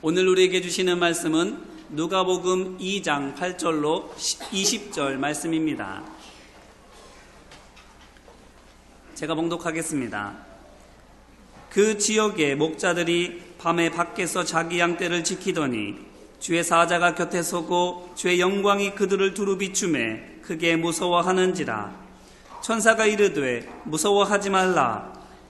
오늘 우리에게 주시는 말씀은 누가복음 2장 8절로 20절 말씀입니다. 제가 봉독하겠습니다. 그 지역의 목자들이 밤에 밖에서 자기 양떼를 지키더니 주의 사자가 곁에 서고 주의 영광이 그들을 두루 비춤에 크게 무서워하는지라 천사가 이르되 무서워하지 말라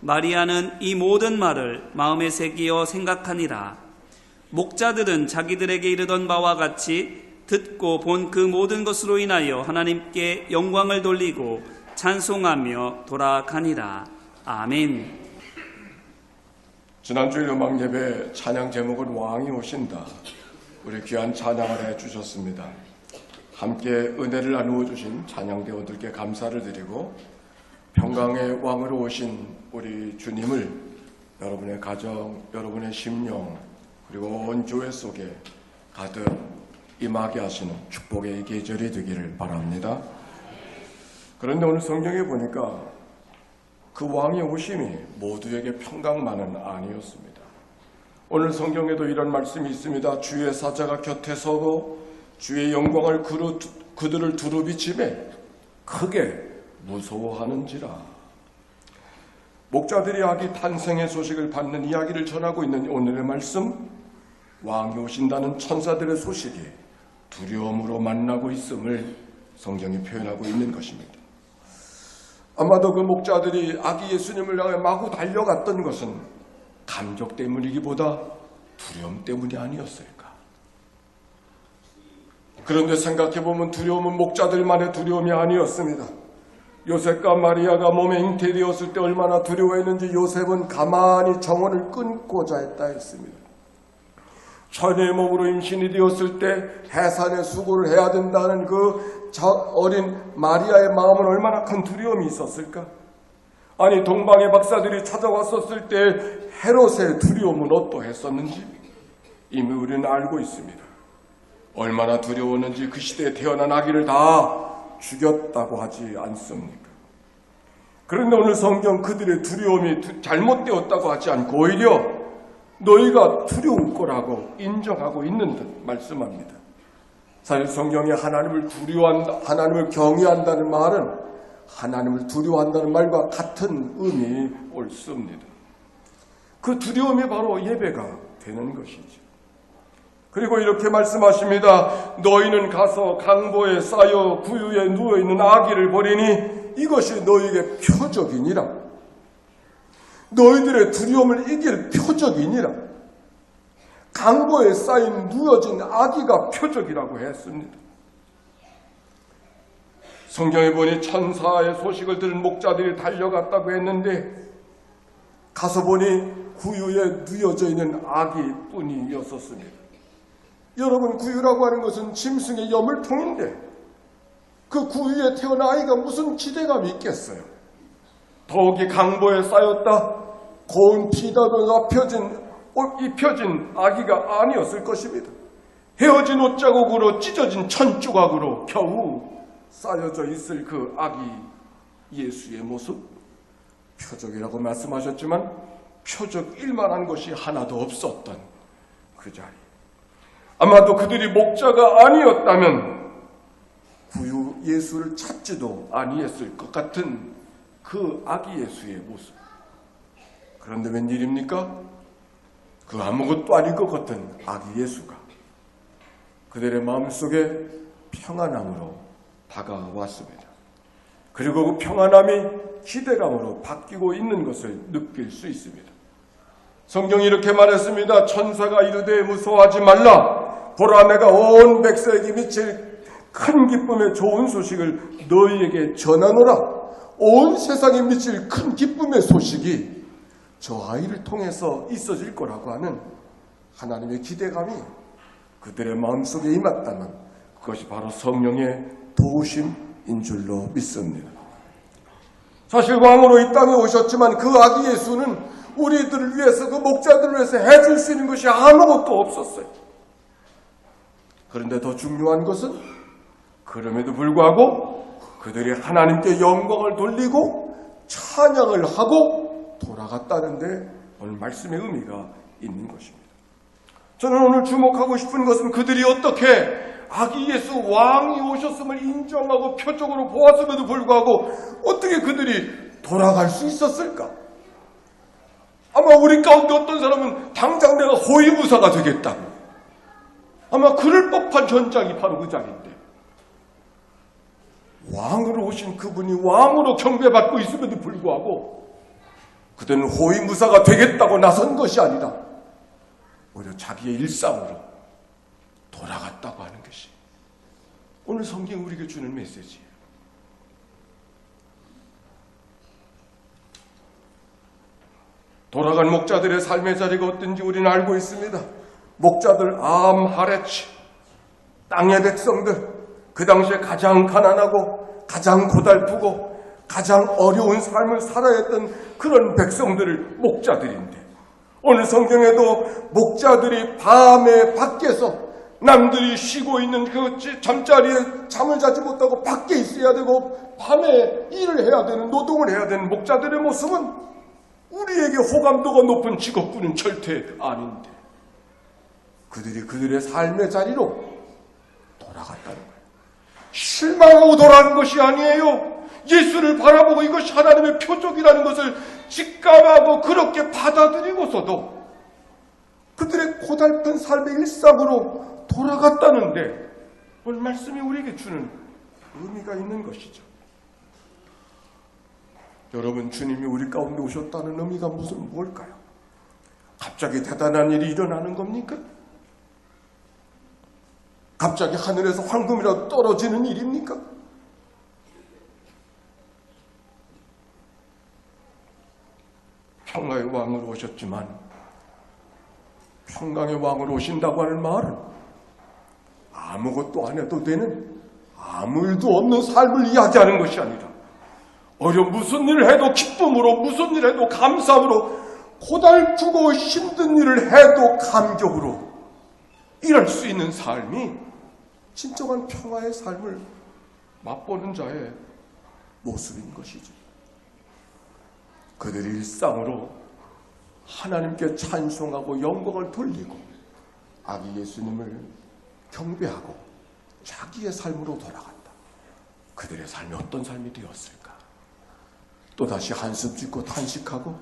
마리아는 이 모든 말을 마음에 새기어 생각하니라 목자들은 자기들에게 이르던 바와 같이 듣고 본 그 모든 것으로 인하여 하나님께 영광을 돌리고 찬송하며 돌아가니라 아멘. 지난주일 음악 예배 찬양 제목은 왕이 오신다. 우리 귀한 찬양을 해 주셨습니다. 함께 은혜를 나누어 주신 찬양대원들께 감사를 드리고 평강의 왕으로 오신 우리 주님을 여러분의 가정, 여러분의 심령 그리고 온 교회 속에 가득 임하게 하시는 축복의 계절이 되기를 바랍니다. 그런데 오늘 성경에 보니까 그 왕의 오심이 모두에게 평강만은 아니었습니다. 오늘 성경에도 이런 말씀이 있습니다. 주의 사자가 곁에 서고 주의 영광을 그들을 두루비침에 크게 무서워하는지라. 목자들이 아기 탄생의 소식을 받는 이야기를 전하고 있는 오늘의 말씀, 왕이 오신다는 천사들의 소식이 두려움으로 만나고 있음을 성경이 표현하고 있는 것입니다. 아마도 그 목자들이 아기 예수님을 향해 마구 달려갔던 것은 감격 때문이기보다 두려움 때문이 아니었을까. 그런데 생각해보면 두려움은 목자들만의 두려움이 아니었습니다. 요셉과 마리아가 몸에 잉태되었을 때 얼마나 두려워했는지 요셉은 가만히 정원을 끊고자 했다 했습니다. 처녀의 몸으로 임신이 되었을 때 해산의 수고를 해야 된다는 그 어린 마리아의 마음은 얼마나 큰 두려움이 있었을까? 아니 동방의 박사들이 찾아왔었을 때 헤롯의 두려움은 어떠했었는지 이미 우리는 알고 있습니다. 얼마나 두려웠는지 그 시대에 태어난 아기를 다 죽였다고 하지 않습니까? 그런데 오늘 성경 그들의 두려움이 잘못되었다고 하지 않고 오히려 너희가 두려울 거라고 인정하고 있는 듯 말씀합니다. 사실 성경에 하나님을 두려워한다, 하나님을 경외한다는 말은 하나님을 두려워한다는 말과 같은 의미 옳습니다. 그 두려움이 바로 예배가 되는 것이죠. 그리고 이렇게 말씀하십니다. 너희는 가서 강보에 쌓여 구유에 누워있는 아기를 보리니 이것이 너희에게 표적이니라. 너희들의 두려움을 이길 표적이니라. 강보에 쌓인 누워진 아기가 표적이라고 했습니다. 성경에 보니 천사의 소식을 들은 목자들이 달려갔다고 했는데 가서 보니 구유에 누워져 있는 아기 뿐이었었습니다. 여러분 구유라고 하는 것은 짐승의 여물통인데 그 구유에 태어난 아이가 무슨 기대감이 있겠어요? 더욱이 강보에 쌓였다 고운 피다로 펴진 입혀진 아기가 아니었을 것입니다. 헤어진 옷자국으로 찢어진 천조각으로 겨우 쌓여져 있을 그 아기 예수의 모습 표적이라고 말씀하셨지만 표적 일 만한 것이 하나도 없었던 그 자리. 아마도 그들이 목자가 아니었다면 구유 예수를 찾지도 아니했을 것 같은 그 아기 예수의 모습. 그런데 웬일입니까? 그 아무것도 아닐 것 같은 아기 예수가 그들의 마음속에 평안함으로 다가왔습니다. 그리고 그 평안함이 기대감으로 바뀌고 있는 것을 느낄 수 있습니다. 성경이 이렇게 말했습니다. 천사가 이르되 무서워하지 말라. 보라 내가 온 백성에게 미칠 큰 기쁨의 좋은 소식을 너희에게 전하노라. 온 세상에 미칠 큰 기쁨의 소식이 저 아이를 통해서 있어질 거라고 하는 하나님의 기대감이 그들의 마음속에 임했다면 그것이 바로 성령의 도우심인 줄로 믿습니다. 사실 왕으로 이 땅에 오셨지만 그 아기 예수는 우리들을 위해서 그 목자들을 위해서 해줄 수 있는 것이 아무것도 없었어요. 그런데 더 중요한 것은 그럼에도 불구하고 그들이 하나님께 영광을 돌리고 찬양을 하고 돌아갔다는데 오늘 말씀의 의미가 있는 것입니다. 저는 오늘 주목하고 싶은 것은 그들이 어떻게 아기 예수 왕이 오셨음을 인정하고 표적으로 보았음에도 불구하고 어떻게 그들이 돌아갈 수 있었을까? 아마 우리 가운데 어떤 사람은 당장 내가 호위무사가 되겠다고. 아마 그럴 법한 현장이 바로 그 자리인데. 왕으로 오신 그분이 왕으로 경배받고 있음에도 불구하고 그들은 호위무사가 되겠다고 나선 것이 아니라 오히려 자기의 일상으로 돌아갔다고 하는 것이 오늘 성경 우리에게 주는 메시지예요. 돌아간 목자들의 삶의 자리가 어떤지 우리는 알고 있습니다. 목자들 암, 하레치, 땅의 백성들, 그 당시에 가장 가난하고 가장 고달프고 가장 어려운 삶을 살아야 했던 그런 백성들을 목자들인데 오늘 성경에도 목자들이 밤에 밖에서 남들이 쉬고 있는 그 잠자리에 잠을 자지 못하고 밖에 있어야 되고 밤에 일을 해야 되는 노동을 해야 되는 목자들의 모습은 우리에게 호감도가 높은 직업군은 절대 아닌데 그들이 그들의 삶의 자리로 돌아갔다는 거예요. 실망하고 돌아가는 것이 아니에요. 예수를 바라보고 이것이 하나님의 표적이라는 것을 직감하고 그렇게 받아들이고서도 그들의 고달픈 삶의 일상으로 돌아갔다는데 오늘 말씀이 우리에게 주는 의미가 있는 것이죠. 여러분 주님이 우리 가운데 오셨다는 의미가 무슨 뭘까요? 갑자기 대단한 일이 일어나는 겁니까? 갑자기 하늘에서 황금이라도 떨어지는 일입니까? 평화의 왕으로 오셨지만 평강의 왕으로 오신다고 하는 말은 아무것도 안 해도 되는 아무 일도 없는 삶을 이야기하는 것이 아니라 어려 무슨 일을 해도 기쁨으로 무슨 일을 해도 감사함으로 고달프고 힘든 일을 해도 감격으로 일할 수 있는 삶이 진정한 평화의 삶을 맛보는 자의 모습인 것이죠. 그들이 일상으로 하나님께 찬송하고 영광을 돌리고 아기 예수님을 경배하고 자기의 삶으로 돌아간다. 그들의 삶이 어떤 삶이 되었을까? 또다시 한숨 짓고 탄식하고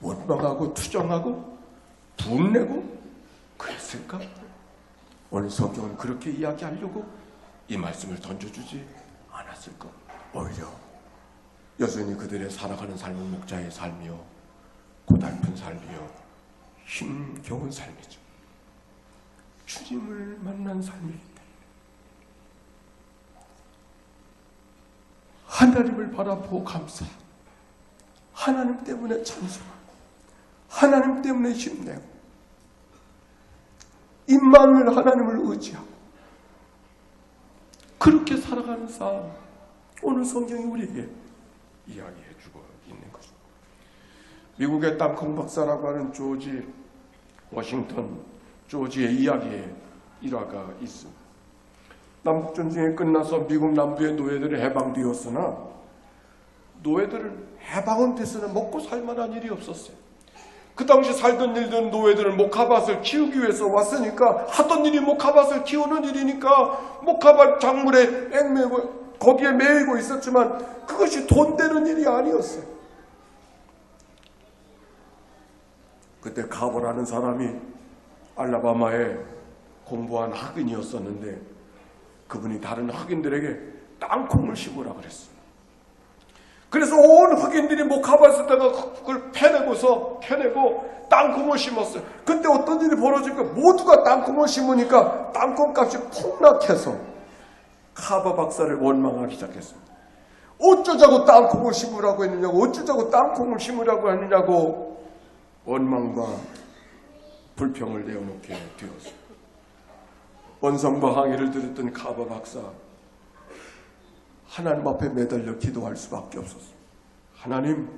원망하고 투정하고 분내고 그랬을까? 오늘 성경은 그렇게 이야기하려고 이 말씀을 던져주지 않았을까? 오히려 여전히 그들의 살아가는 삶은 목자의 삶이요 고달픈 삶이요 힘겨운 삶이죠. 주님을 만난 삶이기 때문에 하나님을 바라보고 감사 하나님 때문에 찬송하고 하나님 때문에 힘내고 임마누엘 하나님을 의지하고 그렇게 살아가는 삶 오늘 성경이 우리에게 이야기해 주고 있는 것입니다. 미국의 땅콩 박사라고 하는 조지 워싱턴 조지의 이야기에 일화가 있습니다. 남북전쟁이 끝나서 미국 남부의 노예들이 해방되었으나 노예들은 해방은 됐으나 먹고 살만한 일이 없었어요. 그 당시 살던 일들은 노예들은 모카밭을 키우기 위해서 왔으니까 하던 일이 모카밭을 키우는 일이니까 모카밭 작물에 앵매고 거기에 매이고 있었지만 그것이 돈 되는 일이 아니었어요. 그때 가보라는 사람이 알라바마에 공부한 학인이었었는데 그분이 다른 학인들에게 땅콩을 심으라 그랬어요. 그래서 온 흑인들이 못 가봤을 때가 그걸 패내고서 캐내고 땅콩을 심었어요. 근데 어떤 일이 벌어지니까 모두가 땅콩을 심으니까 땅콩 값이 폭락해서 카바 박사를 원망하기 시작했습니다. 어쩌자고 땅콩을 심으라고 했느냐고 어쩌자고 땅콩을 심으라고 했느냐고 원망과 불평을 내어놓게 되었어요. 원성과 항의를 들었던 카바 박사 하나님 앞에 매달려 기도할 수밖에 없었어요. 하나님,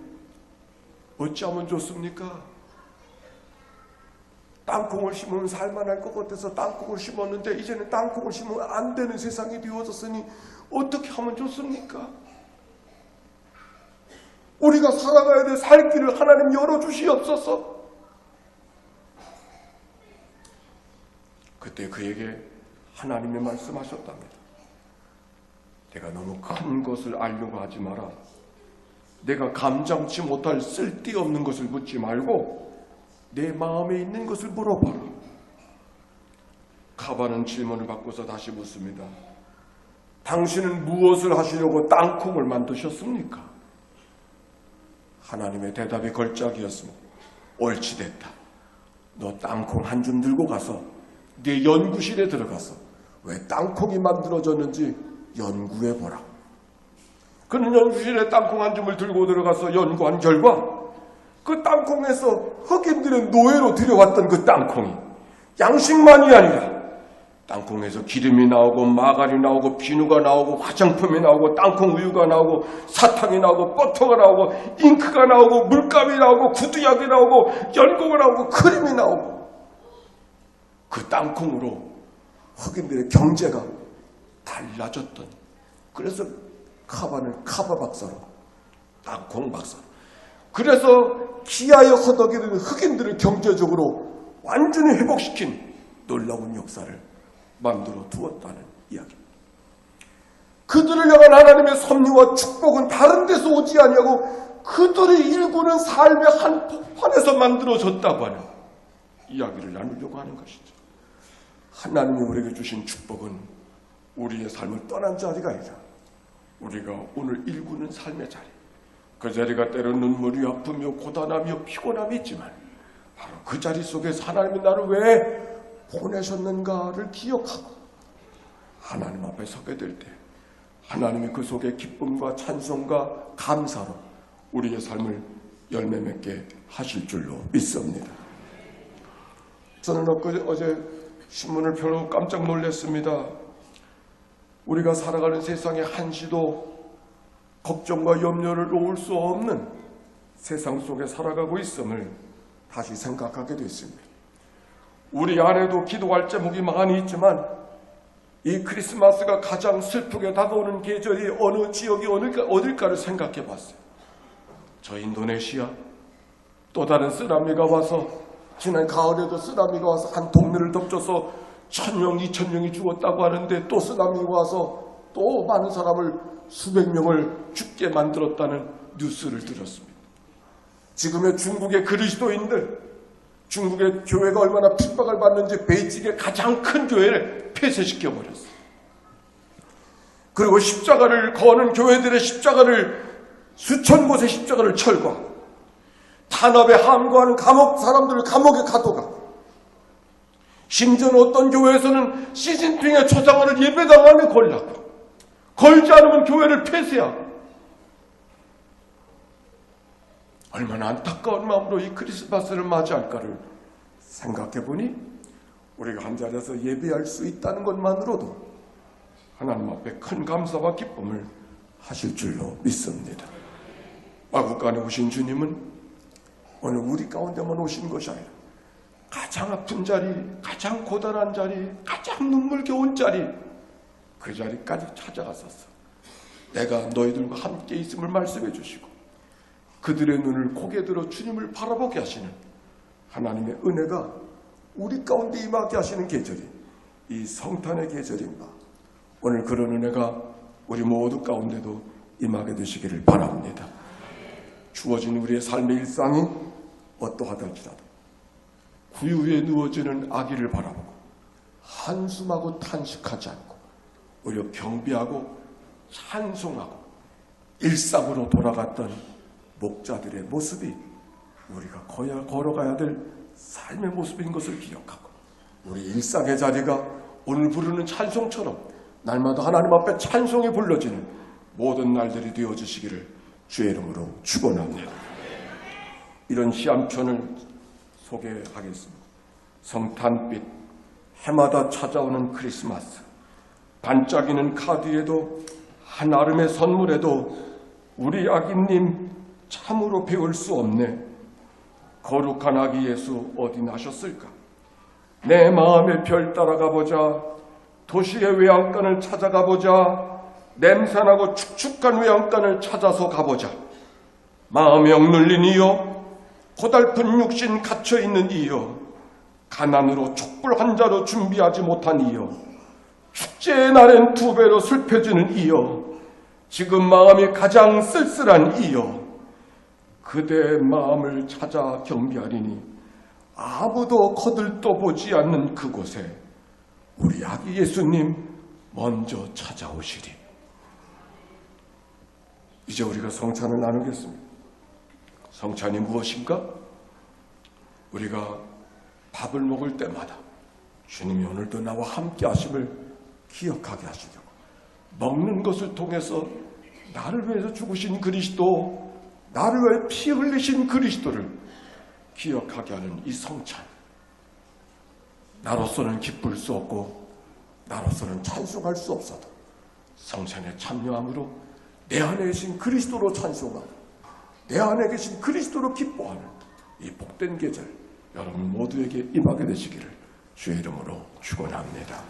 어찌하면 좋습니까? 땅콩을 심으면 살만할 것 같아서 땅콩을 심었는데 이제는 땅콩을 심으면 안 되는 세상이 되어졌으니 어떻게 하면 좋습니까? 우리가 살아가야 될 살 길을 하나님 열어주시옵소서. 그때 그에게 하나님이 말씀하셨답니다. 내가 너무 큰 것을 알려고 하지 마라. 내가 감당치 못할 쓸데없는 것을 묻지 말고 내 마음에 있는 것을 물어봐라. 카바는 질문을 바꿔서 다시 묻습니다. 당신은 무엇을 하시려고 땅콩을 만드셨습니까? 하나님의 대답이 걸작이었습니다. 옳지 됐다. 너 땅콩 한 줌 들고 가서 네 연구실에 들어가서 왜 땅콩이 만들어졌는지 연구해 보라. 그는 연구실에 땅콩 한 줌을 들고 들어가서 연구한 결과 그 땅콩에서 흑인들의 노예로 들여왔던 그 땅콩이 양식만이 아니라 땅콩에서 기름이 나오고 마가리 나오고 비누가 나오고 화장품이 나오고 땅콩 우유가 나오고 사탕이 나오고 버터가 나오고 잉크가 나오고 물감이 나오고 구두약이 나오고 연고가 나오고 크림이 나오고 그 땅콩으로 흑인들의 경제가 달라졌던 그래서 카바는 카바 박사로 땅콩 박사로 그래서 기아에 허덕이는 흑인들을 경제적으로 완전히 회복시킨 놀라운 역사를 만들어 두었다는 이야기. 그들을 향한 하나님의 섭리와 축복은 다른 데서 오지 아니하고 그들이 일구는 삶의 한복판에서 만들어졌다고 하는 이야기를 나누려고 하는 것이죠. 하나님이 우리에게 주신 축복은 우리의 삶을 떠난 자리가 아니라 우리가 오늘 일구는 삶의 자리. 그 자리가 때로 눈물이 아프며 고단하며 피곤함이 있지만 바로 그 자리 속에서 하나님이 나를 왜 보내셨는가를 기억하고 하나님 앞에 서게 될 때 하나님이 그 속에 기쁨과 찬송과 감사로 우리의 삶을 열매 맺게 하실 줄로 믿습니다. 저는 어제 신문을 펴고 깜짝 놀랐습니다. 우리가 살아가는 세상에 한시도 걱정과 염려를 놓을 수 없는 세상 속에 살아가고 있음을 다시 생각하게 됐습니다. 우리 안에도 기도할 제목이 많이 있지만 이 크리스마스가 가장 슬프게 다가오는 계절이 어느 지역이 어딜까, 어딜까를 생각해 봤어요. 저 인도네시아 또 다른 쓰나미가 와서 지난 가을에도 쓰나미가 와서 한 동네를 덮쳐서 천명, 이천 명이 죽었다고 하는데 또 쓰나미가 와서 또 많은 사람을 수백 명을 죽게 만들었다는 뉴스를 들었습니다. 지금의 중국의 그리스도인들 중국의 교회가 얼마나 핍박을 받는지 베이징의 가장 큰 교회를 폐쇄시켜 버렸어요. 그리고 십자가를 거는 교회들의 십자가를 수천 곳의 십자가를 철거하고 탄압에 함구하는 감옥 사람들을 감옥에 가둬가 심지어는 어떤 교회에서는 시진핑의 초상화를 예배당 안에 걸라고 걸지 않으면 교회를 폐쇄하고 얼마나 안타까운 마음으로 이 크리스마스를 맞이할까를 생각해 보니 우리가 한 자리에서 예배할 수 있다는 것만으로도 하나님 앞에 큰 감사와 기쁨을 하실 줄로 믿습니다. 마국간에 오신 주님은 오늘 우리 가운데만 오신 것이 아니라 가장 아픈 자리, 가장 고단한 자리, 가장 눈물겨운 자리 그 자리까지 찾아가셨어. 내가 너희들과 함께 있음을 말씀해 주시고 그들의 눈을 고개 들어 주님을 바라보게 하시는 하나님의 은혜가 우리 가운데 임하게 하시는 계절이 이 성탄의 계절입니다. 오늘 그런 은혜가 우리 모두 가운데도 임하게 되시기를 바랍니다. 주어진 우리의 삶의 일상이 어떠하다 할지라도 구유에 누워지는 아기를 바라보고 한숨하고 탄식하지 않고 오히려 경비하고 찬송하고 일상으로 돌아갔던 목자들의 모습이 우리가 걸어가야 될 삶의 모습인 것을 기억하고 우리 일상의 자리가 오늘 부르는 찬송처럼 날마다 하나님 앞에 찬송이 불러지는 모든 날들이 되어 주시기를 주의 이름으로 축원합니다. 이런 시암편을 소개하겠습니다. 성탄빛 해마다 찾아오는 크리스마스 반짝이는 카드에도 한 아름의 선물에도 우리 아기님 참으로 배울 수 없네. 거룩한 아기 예수 어디 나셨을까? 내 마음의 별 따라가 보자. 도시의 외양간을 찾아가 보자. 냄새나고 축축한 외양간을 찾아서 가보자. 마음이 억눌린 이여, 고달픈 육신 갇혀 있는 이여, 가난으로 촛불 한 자로 준비하지 못한 이여, 축제의 날엔 두 배로 슬퍼지는 이여, 지금 마음이 가장 쓸쓸한 이여, 그대의 마음을 찾아 경비하리니 아무도 거들떠 보지 않는 그곳에 우리 아기 예수님 먼저 찾아오시리. 이제 우리가 성찬을 나누겠습니다. 성찬이 무엇인가? 우리가 밥을 먹을 때마다 주님이 오늘도 나와 함께 하심을 기억하게 하시려고 먹는 것을 통해서 나를 위해서 죽으신 그리스도 나를 위해 피 흘리신 그리스도를 기억하게 하는 이 성찬 나로서는 기쁠 수 없고 나로서는 찬송할 수 없어도 성찬에 참여함으로 내 안에 계신 그리스도로 찬송하고 내 안에 계신 그리스도로 기뻐하는 이 복된 계절 여러분 모두에게 임하게 되시기를 주의 이름으로 축원합니다.